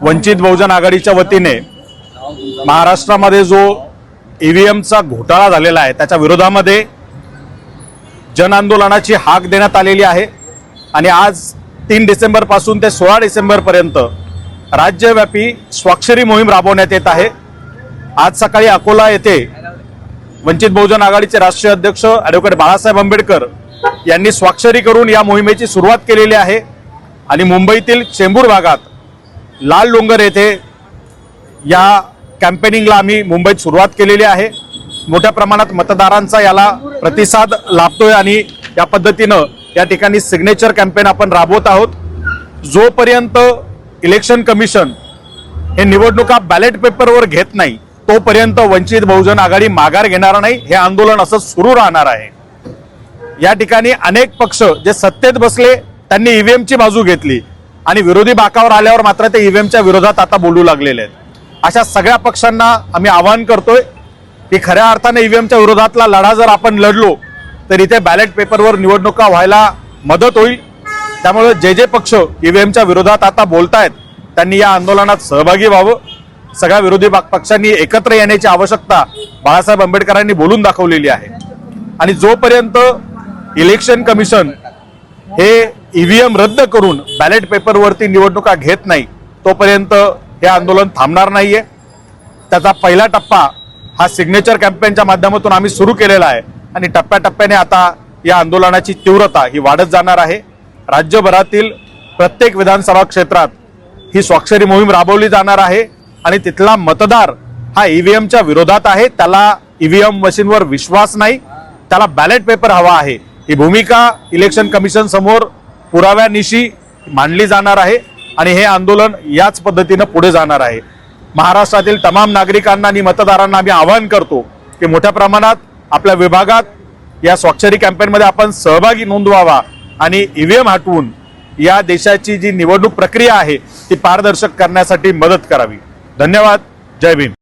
वंचित बहुजन आघाडीच्या वतीने महाराष्ट्रामध्ये जो ईव्हीएमचा घोटाळा झालेला आहे त्याच्या विरोधामध्ये जन आंदोलनाची हाक देण्यात आलेली आहे. आणि आज तीन डिसेंबरपासून ते सोळा डिसेंबरपर्यंत राज्यव्यापी स्वाक्षरी मोहीम राबवण्यात येत आहे. आज सकाळी अकोला येथे वंचित बहुजन आघाडीचे राष्ट्रीय अध्यक्ष ॲडव्होकेट बाळासाहेब आंबेडकर यांनी स्वाक्षरी करून या मोहिमेची सुरुवात केलेली आहे. आणि मुंबईतील चेंबूर भागात लाल डोंगर येथे या कॅम्पेनिंगला आम्ही मुंबईत सुरुवात केलेली आहे. मोठ्या प्रमाणात मतदारांचा याला प्रतिसाद लाभतोय आणि या पद्धतीनं या ठिकाणी सिग्नेचर कॅम्पेन आपण राबवत आहोत. जोपर्यंत इलेक्शन कमिशन हे निवडणुका बॅलेट पेपरवर घेत नाही तोपर्यंत वंचित बहुजन आघाडी माघार घेणार नाही हे आंदोलन असं सुरू राहणार आहे. या ठिकाणी अनेक पक्ष जे सत्तेत बसले त्यांनी ईव्हीएमची बाजू घेतली. आणि विरोधी बाकावर आल्यावर मात्र ते ईव्हीएमच्या विरोधात आता बोलू लागलेले आहेत. अशा सगळ्या पक्षांना आम्ही आवाहन करतोय की खऱ्या अर्थाने ईव्हीएमच्या विरोधातला लढा जर आपण लढलो तर इथे बॅलेट पेपरवर निवडणुका व्हायला मदत होईल. त्यामुळे जे जे पक्ष ईव्हीएमच्या विरोधात आता बोलतायत त्यांनी या आंदोलनात सहभागी व्हावं. सगळ्या विरोधी पक्षांनी एकत्र येण्याची आवश्यकता बाळासाहेब आंबेडकरांनी बोलून दाखवलेली आहे. आणि जोपर्यंत इलेक्शन कमिशन हे ईव्हीएम रद्द करून बॅलेट पेपरवरती निवडणुका घेत नाही तोपर्यंत हे आंदोलन थांबणार नाहीये. त्याचा पहिला टप्पा हा सिग्नेचर कॅम्पेनच्या माध्यमातून आम्ही सुरू केलेला आहे आणि टप्प्याटप्प्याने आता या आंदोलनाची तीव्रता ही वाढत जाणार आहे. राज्यभरातील प्रत्येक विधानसभा क्षेत्रात ही स्वाक्षरी मोहीम राबवली जाणार आहे आणि तिथला मतदार हा ईव्हीएमच्या विरोधात आहे. त्याला ईव्हीएम मशीनवर विश्वास नाही. त्याला बॅलेट पेपर हवा आहे. ही भूमिका इलेक्शन कमिशन समोर पुराव्यानिशी मांडली जाणार आहे आणि हे आंदोलन याच पद्धतीनं पुढे जाणार आहे. महाराष्ट्रातील तमाम नागरिकांना आणि मतदारांना आम्ही आवाहन करतो की मोठ्या प्रमाणात आपल्या विभागात या स्वाक्षरी कॅम्पेनमध्ये आपण सहभागी नोंदवावा आणि ईव्हीएम हटवून या देशाची जी निवडणूक प्रक्रिया आहे ती पारदर्शक करण्यासाठी मदत करावी. धन्यवाद. जय भीम.